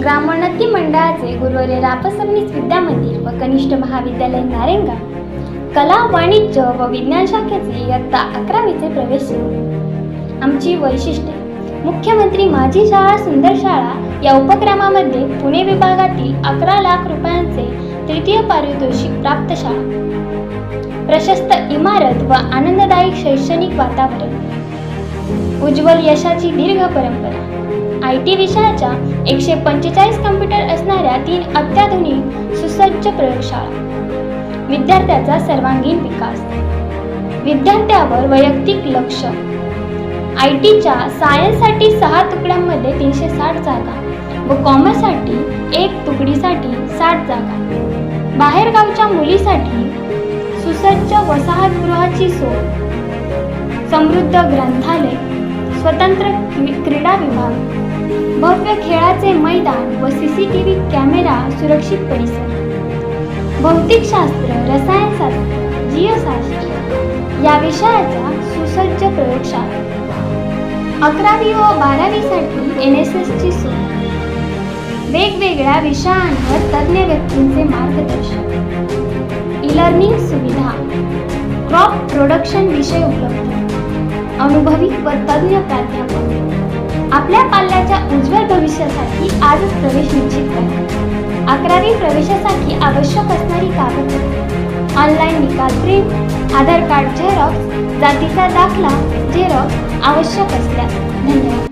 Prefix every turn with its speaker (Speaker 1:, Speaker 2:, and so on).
Speaker 1: ग्रामोन्नती मंडळाचे गुरुवारी रापसरनीस विद्यामंदिर व कनिष्ठ महाविद्यालय नारेंगा कला वाणिज्य व विज्ञान शाखेचे इयत्ता अकरावीचे प्रवेश सुरू आमची वैशिष्ट्ये. मुख्यमंत्री माझी शाळा सुंदर शाळा या उपक्रमामध्ये पुणे विभागातील अकरा लाख रुपयांचे तृतीय पारितोषिक प्राप्त शाळा. प्रशस्त इमारत व आनंददायी शैक्षणिक वातावरण. उज्ज्वल यशाची दीर्घ परंपरा. आय टी विषयाच्या एकशे पंचेचाळीस कम्प्युटर असणाऱ्या तीन अत्याधुनिक सुसज्ज प्रयोगशाळा. विद्यार्थ्याचा सर्वांगीण विकास. विद्यार्थ्यावर वैयक्तिक लक्ष. आय टीच्या सायन्ससाठी सहा तुकड्यांमध्ये तीनशे साठ जागा व कॉमर्ससाठी एक तुकडीसाठी साठ जागा. बाहेरगावच्या मुलीसाठी सुसज्ज वसाहतगृहाची सोय. समृद्ध ग्रंथालय. स्वतंत्र क्रीडा भव्य खेळाचे मैदान व C C T V camera सुरक्षित परिसर. भौतिकशास्त्र रसायनशास्त्र जीवशास्त्र या विषयाचा सुसज्ज प्रयोगशाळा. अकरावी व बारावीसाठी एन एस एसची सोय वेगवेगळ्या विषयांवर तज्ज्ञ व्यक्तींचे मार्गदर्शन. ई लर्निंग सुविधा. क्रॉप प्रोडक्शन विषय उपलब्ध. अनुभवी व तज्ज्ञ प्राध्यापक. आपल्या पाल्याच्या उज्ज्वल भविष्यासाठी आजच प्रवेश निश्चित करा. अकरावी प्रवेशासाठी आवश्यक असणारी कागदपत्रे ऑनलाईन निकाल प्रिंट आधार कार्ड झेरॉक्स जातीचा दाखला झेरॉक्स आवश्यक असल्यास धन्यवाद.